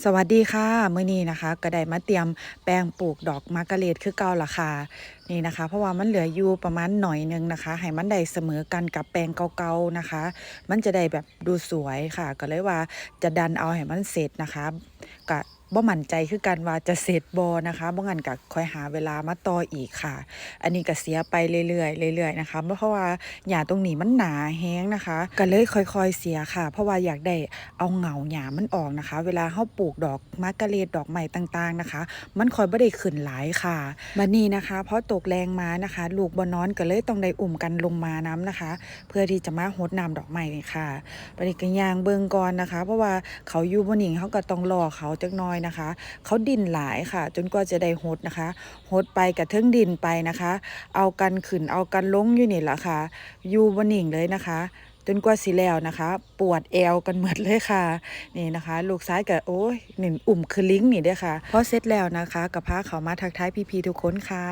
สวัสดีค่ะเมื่อนี้นะคะก็ได้มาเตรียมแปลงปลูกดอกมะกาเรดคือเก่าล่ะค่ะนี่นะคะ เพราะว่ามันเหลืออยู่ประมาณหน่อยหนึงนะคะ ให้มันได้เสมอกันกับแปลงเก่าๆนะคะ มันจะได้แบบดูสวยค่ะ ก็เลยว่าจะดันเอาให้มันเสร็จนะคะก็ บ่มั่นใจคือกันว่าจะเสร็จบ่นะคะบ่งั้นก็ค่อยหาเวลามาต่ออีกค่ะ อันนี้ก็เสียไปเรื่อยๆเรื่อยๆนะคะเพราะว่าหญ้าตรงนี้มันหนาแห้งนะคะก็เลยค่อยๆเสียค่ะ เพราะว่าอยากได้เอาเหงาหญ้ามันออกนะคะ เวลาเฮาปลูกดอกมะกะเรดดอกใหม่ต่างๆนะคะ มันค่อยบ่ได้ขึ้นหลายค่ะบัดนี้นะคะ เพราะตกแรงมานะคะ ลูกบ่นอนก็เลยต้องได้อุ่มกันลงมาน้ำนะคะ เพื่อที่จะมาหดน้ำดอกไม้นี่ค่ะบัดนี้ก็ย่างเบิ่งก่อนนะคะ เพราะว่าเขาอยู่บ่นิ่งเขาก็ต้องรอเขาจักหน่อยนะคะ เขาดินหลายค่ะ จนกว่าจะได้หดนะคะหดไปกับเทิงดินไปนะคะ เอากันขึ้นเอากันลงอยู่นี่แหละค่ะ อยู่บนิ่งเลยนะคะจนกว่าสิแล้วนะคะ ปวดแอวกันหมดเลยค่ะ นี่นะคะ ลูกซ้ายกับโอ้ยหนึ่งอุ่มคือลิงนี่เด้อค่ะพอเสร็จแล้วนะคะกับพาเขามาทักทายพี่ๆทุกคนค่ะ